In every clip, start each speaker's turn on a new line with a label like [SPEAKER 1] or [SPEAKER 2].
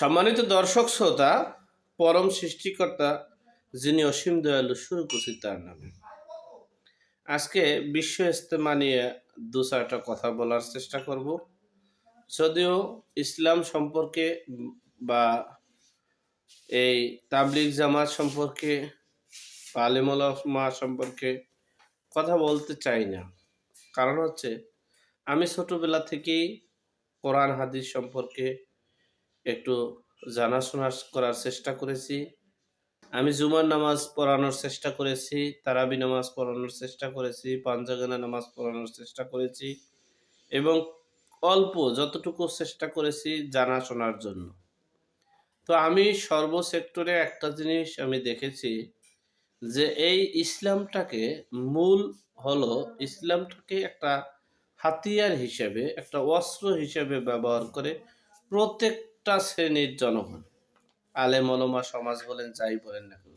[SPEAKER 1] সম্মানিত দর্শক শ্রোতা, পরম সৃষ্টিকর্তা যিনি অসীম দয়ালু শুরু করছি তার নামে। আজকে বিশ্ব ইস্তেমা নিয়ে দু চারটা কথা বলার চেষ্টা করব। যদিও ইসলাম সম্পর্কে বা এই তাবলিগ জামাত সম্পর্কে আলিমুলামা সম্পর্কে কথা বলতে চাই না। কারণ হচ্ছে, আমি ছোটবেলা থেকেই কোরআন, হাদিস সম্পর্কে একটু জানাশোনা করার চেষ্টা করেছি। আমি জুমার নামাজ পড়ানোর চেষ্টা করেছি, তারাবি নামাজ পড়ানোর চেষ্টা করেছি, পাঞ্জাগানা নামাজ পড়ানোর চেষ্টা করেছি এবং অল্প যতটুকু চেষ্টা করেছি জানাশোনার জন্য। তো আমি সর্ব সেক্টরে একটা জিনিস আমি দেখেছি যে এই ইসলামটাকে মূল হলো ইসলামটাকে একটা হাতিয়ার হিসেবে, একটা অস্ত্র হিসেবে ব্যবহার করে প্রত্যেকটা শ্রেণির জনগণ, আলেম ওলমা সমাজ বলেন, যাই বলেন না কেন,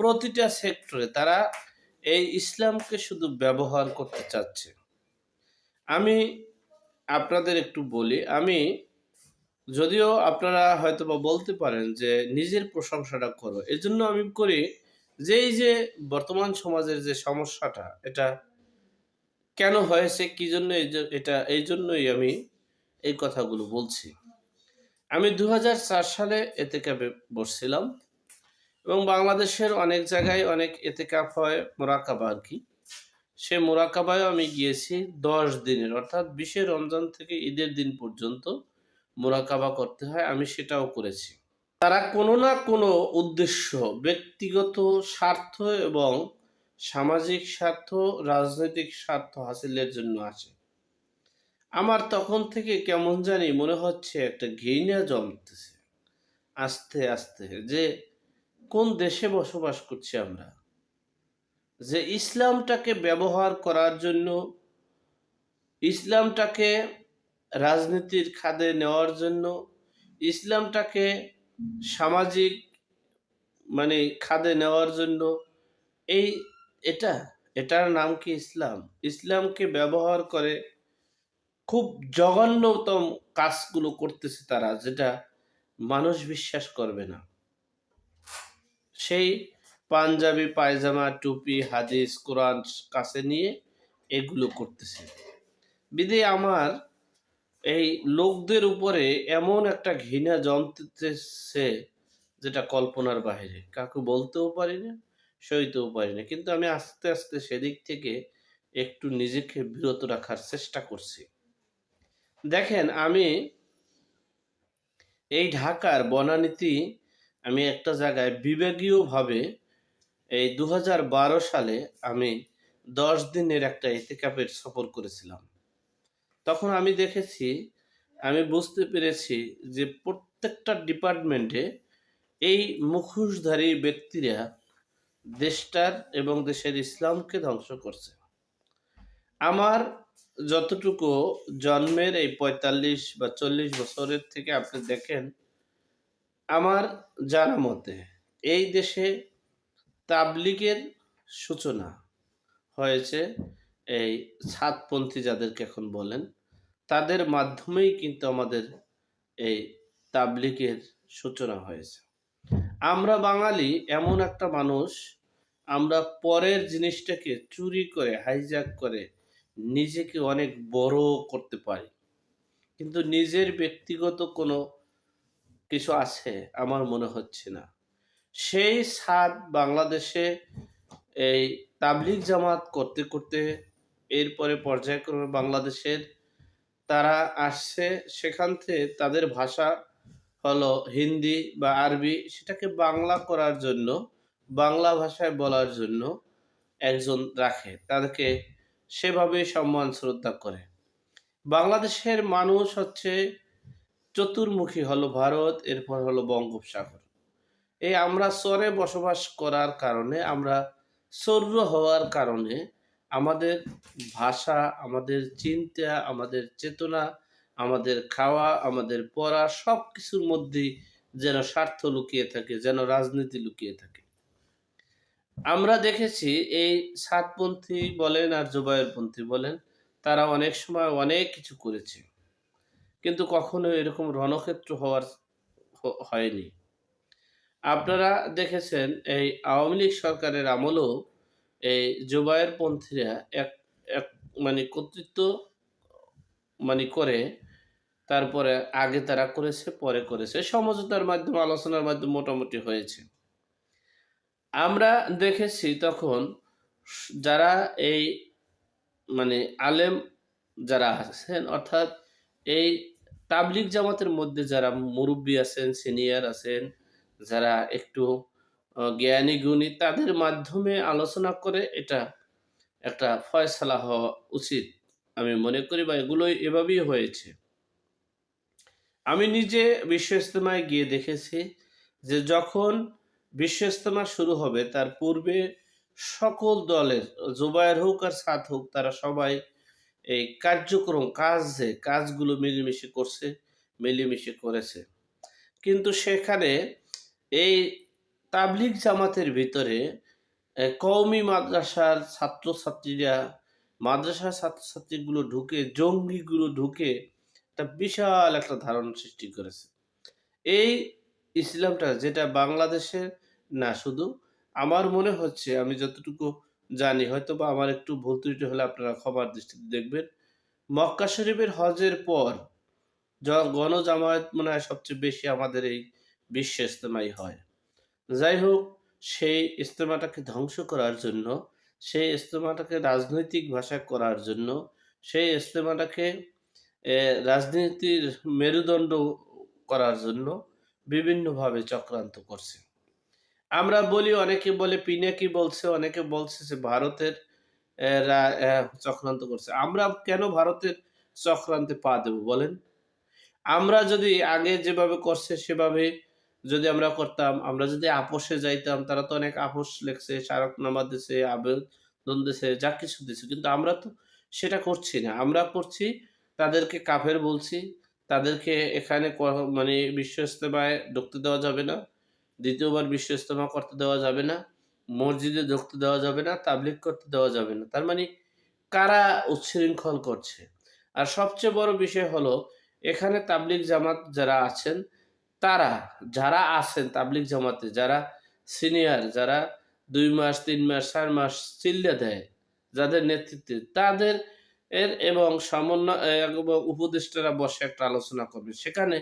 [SPEAKER 1] প্রতিটা সেক্টরে তারা এই ইসলামকে শুধু ব্যবহার করতে চাচ্ছে। আমি আপনাদের একটু বলি, আমি যদিও আপনারা হয়তো বা বলতে পারেন যে নিজের প্রশংসাটা করো এই জন্য আমি করি যে এই যে বর্তমান সমাজের যে সমস্যাটা, এটা কেন হয়েছে, কি জন্য এটা, এই জন্যই আমি এই কথাগুলো বলছি। আমি দু হাজার চার সালে এতে ক্যাপে বসছিলাম এবং বাংলাদেশের অনেক জায়গায় অনেক এতে ক্যাপ হয়, মোরাকাবা আর কি। সে মোরাকাবায় আমি গিয়েছি দশ দিনের, অর্থাৎ বিশে রমজান থেকে ঈদের দিন পর্যন্ত মোরাকাবা করতে হয়, আমি সেটাও করেছি। তারা কোনো না কোনো উদ্দেশ্য, ব্যক্তিগত স্বার্থ এবং সামাজিক স্বার্থ, রাজনৈতিক স্বার্থ হাসিলের জন্য আসে। আমার তখন থেকে কেমন জানি মনে হচ্ছে একটা ঘৃণা জমতেছে আস্তে আস্তে যে কোন দেশে বসবাস করছি আমরা? যে ইসলামটাকে ব্যবহার করার জন্য, ইসলামটাকে রাজনীতির খাদে নেওয়ার জন্য, ইসলামটাকে সামাজিক মানে খাদে নেওয়ার জন্য, এই এটা, এটার নাম কি ইসলাম? ইসলামকে ব্যবহার করে খুব জঘন্যতম কাজগুলো করতেছে তারা, যেটা মানুষ বিশ্বাস করবে না। সেই পাঞ্জাবি, পায়জামা, টুপি, হাদিস, কোরআন কাছে নিয়ে এগুলো করতেছে। বিদে আমার এই লোকদের উপরে এমন একটা ঘৃণা জমতেছে যেটা কল্পনার বাইরে কাকু বলতেও পারি না, সইতেও পারি না। কিন্তু আমি আস্তে আস্তে সেদিক থেকে একটু নিজেকে বিরত রাখার চেষ্টা করছি। দেখেন, আমি এই ঢাকার বনানীতি আমি একটা জায়গায় বিভাগীয়ভাবে এই দু হাজার বারো সালে আমি দশ দিনের একটা এতেকাপের সফর করেছিলাম। তখন আমি দেখেছি, আমি বুঝতে পেরেছি যে প্রত্যেকটা ডিপার্টমেন্টে এই মুখোশধারী ব্যক্তিরা দেশটার এবং দেশের ইসলামকে ধ্বংস করছে। আমার যতটুকু জন্মের এই পঁয়তাল্লিশ বা চল্লিশ বছরের থেকে আপনি দেখেন, আমার জানা মতে এই দেশে তাবলিগের সূচনা হয়েছে এই ছাদপন্থী যাদেরকে এখন বলেন, তাদের মাধ্যমেই কিন্তু আমাদের এই তাবলিগের সূচনা হয়েছে। আমরা বাঙালি এমন একটা মানুষ, আমরা পরের জিনিসটাকে চুরি করে হাইজ্যাক করে নিজেকে অনেক বড় করতে পারি। কিন্তু নিজের ব্যক্তিগত কোনো কিছু আছে আমার মনে হচ্ছে না। সেই স্বাদ বাংলাদেশে এই তাবলিগ জামাত করতে করতে এরপরে পর্যায়ক্রমে বাংলাদেশের তারা আসছে, সেখান থেকে তাদের ভাষা হলো হিন্দি বা আরবি, সেটাকে বাংলা করার জন্য, বাংলা ভাষায় বলার জন্য একজন রাখে। তাদেরকে সেভাবে সম্মান শ্রদ্ধা করে। বাংলাদেশের মানুষ হচ্ছে চতুর্মুখী হলো ভারত, এরপর হলো বঙ্গোপসাগর। এই আমরা চরে বসবাস করার কারণে, আমরা চর্য হওয়ার কারণে আমাদের ভাষা, আমাদের চিন্তা, আমাদের চেতনা, আমাদের খাওয়া, আমাদের পড়া সব কিছুর মধ্যেই যেন স্বার্থ লুকিয়ে থাকে, যেন রাজনীতি লুকিয়ে থাকে। আমরা দেখেছি এই সাতপন্থী বলেন আর জুবায়েরপন্থী বলেন, তারা অনেক সময় অনেক কিছু করেছে। কিন্তু কখনো এরকম রণক্ষেত্র হওয়ার হয়নি। আপনারা দেখেছেন এই আওয়ামী লীগ সরকারের আমলেও এই জুবায়ের পন্থীরা এক এক মানে কর্তৃত্ব মানে করে, তারপরে আগে তারা করেছে, পরে করেছে। সমঝোতার মাধ্যমে, আলোচনার মাধ্যমে মোটামুটি হয়েছে। আমরা দেখেছি তখন যারা এই মানে আলেম যারা আছেন, অর্থাৎ এই তাবলিগ জামাতের মধ্যে যারা মুরব্বী আছেন, সিনিয়র আছেন, যারা একটু জ্ঞানী, গুণী, তাদের মাধ্যমে আলোচনা করে এটা একটা ফয়সালা হওয়া উচিত আমি মনে করি বা এগুলোই এভাবেই হয়েছে। আমি নিজে বিশ্ব ইজতেমায় গিয়ে দেখেছি যে যখন বিশ্ব ইজতেমা শুরু হবে, তার পূর্বে সকল দলের জুবায়ের হোক আর সাত হোক, তারা সবাই এই কার্যক্রম, কাজ, কাজগুলো মিলেমিশে করছে, মিলেমিশে করেছে। কিন্তু সেখানে এই তাবলিগ জামাতের ভিতরে কওমি মাদ্রাসার ছাত্রছাত্রীরা, মাদ্রাসার ছাত্রছাত্রীগুলো ঢুকে, জঙ্গিগুলো ঢুকে একটা বিশাল একটা ধারণা সৃষ্টি করেছে। এই ইসলামটা যেটা বাংলাদেশের না, শুধু আমার মনে হচ্ছে, আমি যতটুকু জানি হয়তো বা আমার একটু ভুল ত্রুটি হলে আপনারা খবর দৃষ্টিতে দেখবেন, মক্কা শরীফের হজের পর গণজামায়াত মনে হয় সবচেয়ে বেশি আমাদের এই বিশ্ব ইস্তেমাই হয়। যাই হোক, সেই ইস্তেমাটাকে ধ্বংস করার জন্য, সেই ইস্তেমাটাকে রাজনৈতিক ভাষায় করার জন্য, সেই ইস্তেমাটাকে রাজনীতির মেরুদণ্ড করার জন্য বিভিন্নভাবে চক্রান্ত করছে। আমরা বলি, অনেকে বলে পিনাকি বলছে? অনেকে বলছে যে ভারতের চক্রান্ত করছে। আমরা কেন ভারতের চক্রান্তে পা দেব বলেন? আমরা যদি আগে যেভাবে করছে, সেভাবে যদি আমরা করতাম, আমরা যদি আপোষে যাইতাম, তারা তো অনেক আপোষ লেখছে, স্মারকনামা দিছে, আবেদন দিছে, যা কিছু দিছে। কিন্তু আমরা তো সেটা করছি না। আমরা করছি, তাদেরকে কাফের বলছি, তাদেরকে এখানে মানে বিশ্ব ইস্তেমায় ঢুকতে দেওয়া যাবে না। দ্বিতীয়বার বিশ্ব ইস্তেমা করতে দেওয়া যাবে না, মসজিদে ঢুকতে দেওয়া যাবে না, তাবলিগ করতে দেওয়া যাবে না। তার মানে কারা উচ্ছৃঙ্খল করছে? আর সবচেয়ে বড় বিষয় হলো, এখানে তাবলিগ জামাত যারা আছেন, তারা, যারা আছেন তাবলিগ জামাতে, যারা সিনিয়র, যারা দুই মাস, তিন মাস, চার মাস চিল্লে দেয় যাদের নেতৃত্বে, তাদের এর এবং সমন্বয় উপদেষ্টারা বসে একটা আলোচনা করবে। সেখানে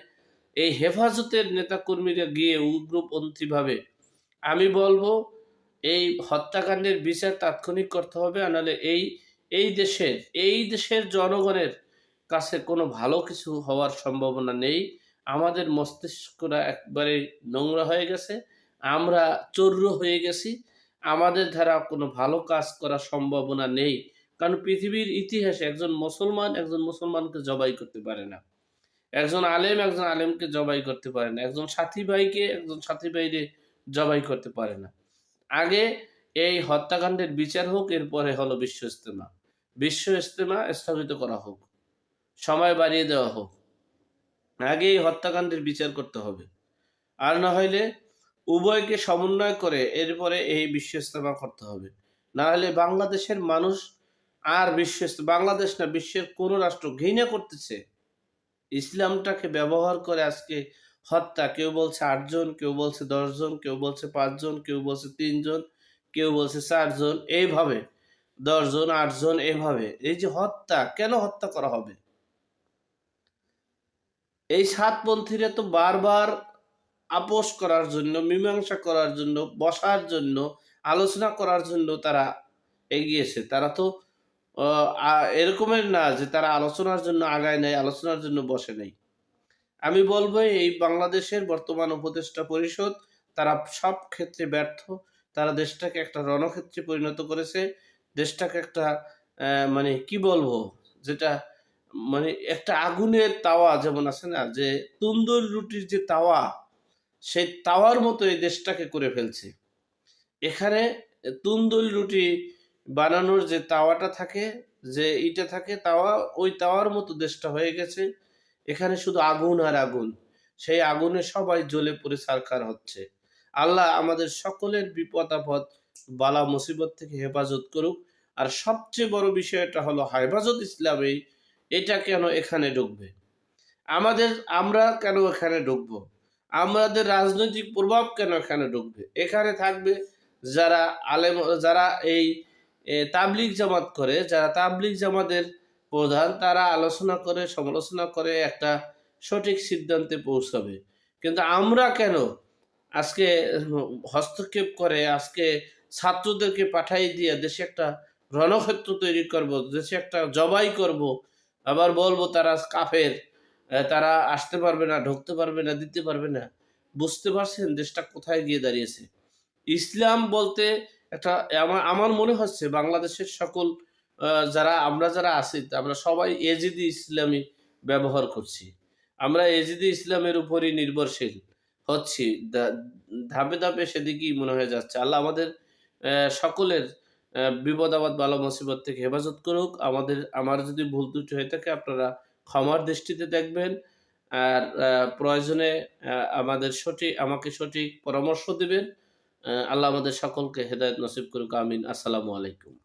[SPEAKER 1] এই হেফাজতের নেতাকর্মীরা গিয়ে উগ্রপন্থীভাবে আমি বলব এই হত্যাকাণ্ডের বিচার তাৎক্ষণিক করতে হবে নাহলে এই এই দেশের এই দেশের জনগণের কাছে কোনো ভালো কিছু হওয়ার সম্ভাবনা নেই। আমাদের মস্তিষ্করা একবারে নোংরা হয়ে গেছে, আমরা চর্র হয়ে গেছি, আমাদের দ্বারা কোনো ভালো কাজ করার সম্ভাবনা নেই। কারণ পৃথিবীর ইতিহাসে একজন মুসলমান একজন মুসলমানকে জবাই করতে পারে না। একজন আলেম একজন আলেমকে জবাই করতে পারে না। একজন সাথী ভাইকে একজন সাথী ভাইরে জবাই করতে পারে না। আগে এই হত্যাকাণ্ডের বিচার হোক, এরপরে হলো বিশ্ব ইস্তেমা বিশ্ব ইস্তেমা স্থগিত করা হোক, সময় বাড়িয়ে দেওয়া হোক। আগে এই হত্যাকাণ্ডের বিচার করতে হবে। আর না হইলে উভয়কে সমন্বয় করে এরপরে এই বিশ্ব ইস্তেমা করতে হবে। না হলে বাংলাদেশের মানুষ আর বিশ্ব বাংলাদেশ না, বিশ্বের কোনো রাষ্ট্র ঘৃণা করতেছে ইসলামটাকে ব্যবহার করে আজকে হত্যা, কেউ বলছে আটজন, কেউ বলছে দশজন, কেউ বলছে পাঁচজন, কেউ বলছে তিনজন, কেউ বলছে চারজন, এইভাবে, দশজন, আটজন এভাবে এই যে হত্যা, কেন হত্যা করা হবে? এই সাতপন্থীরা তো বারবার আপোষ করার জন্য, মীমাংসা করার জন্য, বসার জন্য, আলোচনা করার জন্য তারা এগিয়েছে। তারা তো এরকমের না যে তারা আলোচনার জন্য আগায় নেয়, আলোচনার জন্য বসে নেই। আমি বলব এই বাংলাদেশের বর্তমান উপদেষ্টা পরিষদ, তারা সব ক্ষেত্রে ব্যর্থ। তারা দেশটাকে একটা রণক্ষেত্রে পরিণত করেছে। দেশটাকে একটা মানে কি বলব, যেটা মানে একটা আগুনের তাওয়া যেমন আছে না, যে তন্দুর রুটির যে তাওয়া, সেই তাওয়ার মতো এই দেশটাকে করে ফেলছে। এখানে তুন্দুল রুটি বানানোর যে তাওয়াটা থাকে, যে ইটা থাকে, তাওয়া, ওই তাওয়ার মতো দেশটা হয়ে গেছে। এখানে শুধু আগুন আর আগুন। সেই আগুনে সবাই জ্বলে পড়ে সারকার হচ্ছে। আল্লাহ আমাদের সকলের বিপদ আপদ, বালা, মুসিবত থেকে হেফাজত করুক। আর সবচেয়ে বড় বিষয়টা হলো হেফাজত ইসলামী এটা কেন এখানে ঢুকবে? আমাদের, আমরা কেন এখানে ঢুকবো? আমাদের রাজনৈতিক প্রভাব কেন এখানে ঢুকবে? এখানে থাকবে যারা আলেম, যারা এই তাবলিগ জামাত করে, যারা তাবলিগ জামাতের প্রধান, তারা আলোচনা করে, সমালোচনা করে একটা সঠিক সিদ্ধান্তে পৌঁছাবে। কিন্তু আমরা কেন আজকে হস্তক্ষেপ করে, আজকে ছাত্রদেরকে পাঠাই দিয়ে দেশে একটা রণক্ষেত্র তৈরি করব, দেশে একটা জবাই করব, আবার বলব তারা কাফের তারা আসতে পারবে না, ঢুকতে পারবে না, দিতে পারবে না, বুঝতে পারছেন দেশটা কোথায় গিয়ে দাঁড়িয়েছে? ইসলাম বলতে একটা, আমার আমার মনে হচ্ছে বাংলাদেশের সকল যারা, আমরা যারা আছি, আমরা সবাই এজিদি ইসলামী ব্যবহার করছি। আমরা এজিদি ইসলামের উপরই নির্ভরশীল হচ্ছি। ধাপে ধাপে সেদিকেই মনে হয়ে যাচ্ছে। আল্লাহ আমাদের সকলের বিপদ, আপদ, বালা, মুসিবত থেকে হেফাজত করুক। আমাদের, আমার যদি ভুল ত্রুটি হয়ে থাকে, আপনারা ক্ষমার দৃষ্টিতে দেখবেন। আর প্রয়োজনে আমাদের সঠিক, আমাকে সঠিক পরামর্শ দিবেন। আল্লাহ আমাদের সকলকে হেদায়ত নসিব করুক আমিন। আসসালামু আলাইকুম।